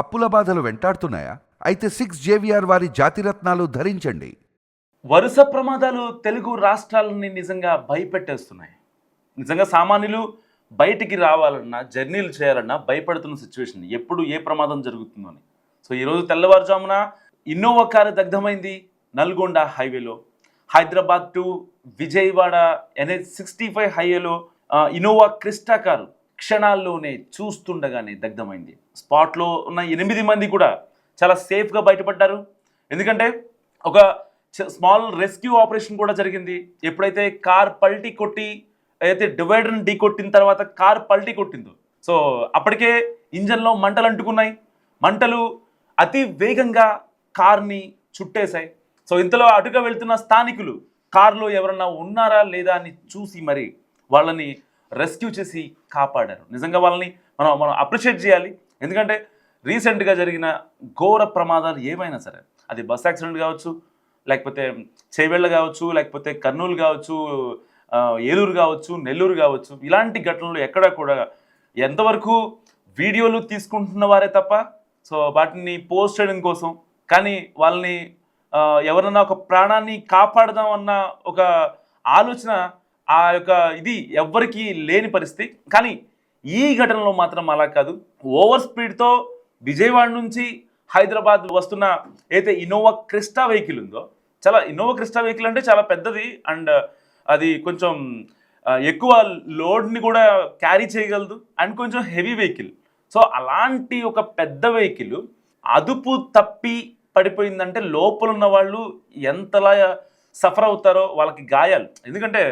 అప్పుల బాధలు వెంటాడుతున్నాయా? అయితే సిక్స్ జేవిఆర్ వారి జాతిరత్నాలు ధరించండి. వరుస ప్రమాదాలు తెలుగు రాష్ట్రాలని నిజంగా భయపెట్టేస్తున్నాయి. నిజంగా సామాన్యులు బయటికి రావాలన్నా జర్నీలు చేయాలన్నా భయపడుతున్న సిచ్యువేషన్ ఎప్పుడు ఏ ప్రమాదం జరుగుతుందో అని. సో ఈరోజు తెల్లవారుజామున ఇన్నోవా కారు దగ్ధమైంది నల్గొండ హైవేలో. Hyderabad to Vijayawada NH sixty five హైవేలో ఇన్నోవా క్రిస్టా కారు క్షణాల్లోనే చూస్తుండగానే దగ్ధమైంది. స్పాట్లో ఉన్న ఎనిమిది మంది కూడా చాలా సేఫ్గా బయటపడ్డారు. ఎందుకంటే ఒక స్మాల్ రెస్క్యూ ఆపరేషన్ కూడా జరిగింది. ఎప్పుడైతే కార్ పల్టీ కొట్టి అయితే డివైడర్ని ఢీ కొట్టిన తర్వాత కార్ పల్టీ కొట్టిందో. సో అప్పటికే ఇంజన్లో మంటలు అంటుకున్నాయి. మంటలు అతి వేగంగా కార్ని చుట్టేశాయి. సో ఇంతలో అటుగా వెళ్తున్న స్థానికులు కారులో ఎవరన్నా ఉన్నారా లేదా అని చూసి మరి వాళ్ళని రెస్క్యూ చేసి కాపాడారు. నిజంగా వాళ్ళని మనం మనం అప్రిషియేట్ చేయాలి. ఎందుకంటే రీసెంట్గా జరిగిన ఘోర ప్రమాదాలు ఏమైనా సరే అది బస్ యాక్సిడెంట్ కావచ్చు లేకపోతే చేవెళ్ళ కావచ్చు లేకపోతే కర్నూలు కావచ్చు ఏలూరు కావచ్చు నెల్లూరు కావచ్చు ఇలాంటి ఘటనలు ఎక్కడ కూడా ఎంతవరకు వీడియోలు తీసుకుంటున్న వారే తప్ప సో వాటిని పోస్ట్ చేయడం కోసం కానీ వాళ్ళని ఎవరన్నా ఒక ప్రాణాన్ని కాపాడదాం అన్న ఒక ఆలోచన ఆ యొక్క ఇది ఎవ్వరికీ లేని పరిస్థితి. కానీ ఈ ఘటనలో మాత్రం అలా కాదు. ఓవర్ స్పీడ్తో విజయవాడ నుంచి హైదరాబాద్ వస్తున్న అయితే ఇన్నోవా క్రిస్టా వెహికల్ ఉందో చాలా ఇన్నోవా క్రిస్టా వెహికల్ అంటే చాలా పెద్దది అండ్ అది కొంచెం ఎక్కువ లోడ్ని కూడా క్యారీ చేయగలదు అండ్ కొంచెం హెవీ వెహికల్. సో అలాంటి ఒక పెద్ద వెహికల్ అదుపు తప్పి పడిపోయిందంటే లోపల ఉన్న వాళ్ళు ఎంతలా సఫర్ అవుతారో వాళ్ళకి గాయాలు. ఎందుకంటే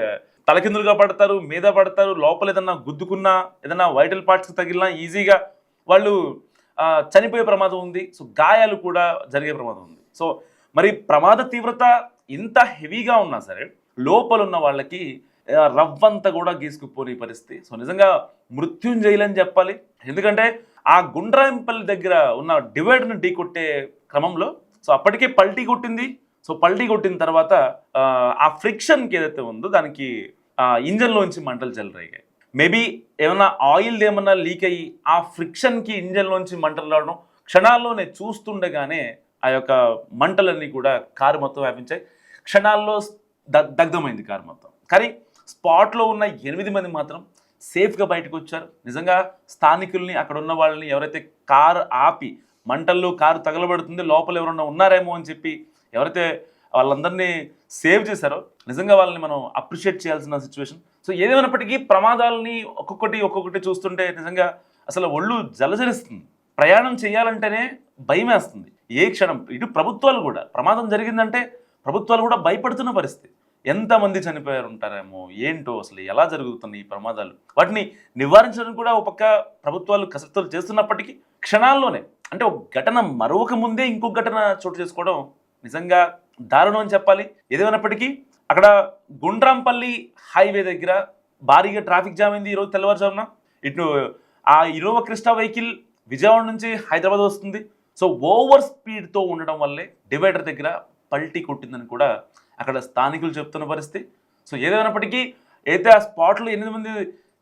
తలకిందులుగా పడతారు మీద పడతారు లోపల ఏదన్నా గుద్దుకున్నా ఏదన్నా వైటల్ పార్ట్స్ తగిలినా ఈజీగా వాళ్ళు చనిపోయే ప్రమాదం ఉంది. సో గాయాలు కూడా జరిగే ప్రమాదం ఉంది. సో మరి ప్రమాద తీవ్రత ఇంత హెవీగా ఉన్నా సరే లోపల ఉన్న వాళ్ళకి రవ్వంతా కూడా గీసుకుపోని పరిస్థితి. సో నిజంగా మృత్యుంజయులని చెప్పాలి. ఎందుకంటే ఆ గుండ్రాయింపల్లి దగ్గర ఉన్న డివైడ్ని ఢీ కొట్టే క్రమంలో సో అప్పటికే పల్టీ కొట్టింది. సో పల్టీ కొట్టిన తర్వాత ఆ, ఫ్రిక్షన్కి ఏదైతే ఉందో దానికి ఇంజన్లోంచి మంటలు చెలరేగాయి. మేబీ ఏమన్నా ఆయిల్ ఏమన్నా లీక్ అయ్యి ఆ ఫ్రిక్షన్కి ఇంజన్లోంచి మంటలు రావడం క్షణాల్లోనే చూస్తుండగానే ఆ యొక్క మంటలన్నీ కూడా కారు మొత్తం వ్యాపించాయి. క్షణాల్లో దగ్ధమైంది కారు మొత్తం. కానీ స్పాట్లో ఉన్న ఎనిమిది మంది మాత్రం సేఫ్గా బయటకు వచ్చారు నిజంగా స్థానికుల్ని అక్కడ ఉన్న వాళ్ళని ఎవరైతే కారు ఆపి మంటల్లో కారు తగలబడుతుంది లోపల ఎవరన్నా ఉన్నారేమో అని చెప్పి ఎవరైతే వాళ్ళందరినీ సేవ్ చేశారో నిజంగా వాళ్ళని మనం అప్రిషియేట్ చేయాల్సిన సిచ్యువేషన్. సో ఏదేమైనప్పటికీ ప్రమాదాలని ఒక్కొక్కటి ఒక్కొక్కటి చూస్తుంటే నిజంగా అసలు ఒళ్ళు జలజరిస్తుంది. ప్రయాణం చేయాలంటేనే భయం వేస్తుంది ఏ క్షణం? ఇటు ప్రభుత్వాలు కూడా. ప్రమాదం జరిగిందంటే ప్రభుత్వాలు కూడా భయపడుతున్న పరిస్థితి. ఎంతమంది చనిపోయారు ఉంటారేమో ఏంటో? అసలు ఎలా జరుగుతున్నాయి ఈ ప్రమాదాలు? వాటిని నివారించడానికి కూడా ఒక పక్క ప్రభుత్వాలు కసరత్తులు చేస్తున్నప్పటికీ క్షణాల్లోనే. అంటే ఒక ఘటన మరొక ముందే ఇంకొక ఘటన చోటు చేసుకోవడం నిజంగా దారుణం అని చెప్పాలి. ఏదేమైనప్పటికీ అక్కడ గుండ్రాంపల్లి హైవే దగ్గర భారీగా ట్రాఫిక్ జామ్ అయింది ఈరోజు తెల్లవారుజామున. ఇటు ఆ ఇన్నోవా క్రిస్టా వెహికల్ విజయవాడ నుంచి హైదరాబాద్ వస్తుంది. సో ఓవర్ స్పీడ్తో ఉండడం వల్లే డివైడర్ దగ్గర పల్టీ కొట్టిందని కూడా అక్కడ స్థానికులు చెప్తున్న పరిస్థితి. సో ఏదేమైనప్పటికీ అయితే ఆ స్పాట్లో ఎనిమిది మంది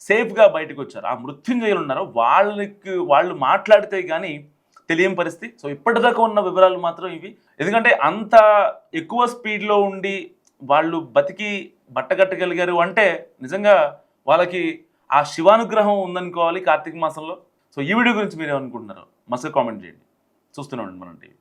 సేఫ్గా బయటకు వచ్చారు. ఆ మృత్యుంజయులు ఉన్నారో. వాళ్ళకి వాళ్ళు మాట్లాడితే కానీ తెలియని పరిస్థితి. సో ఇప్పటిదాకా ఉన్న వివరాలు మాత్రం ఇవి. ఎందుకంటే అంత ఎక్కువ స్పీడ్లో ఉండి వాళ్ళు బతికి బట్టగట్టగలిగారు అంటే నిజంగా వాళ్ళకి ఆ శివానుగ్రహం ఉందనుకోవాలి కార్తీక మాసంలో. సో ఈ వీడియో గురించి మీరు ఏమనుకుంటున్నారు మస్తు కామెంట్ చేయండి. చూస్తున్నాం మనం టీవీ.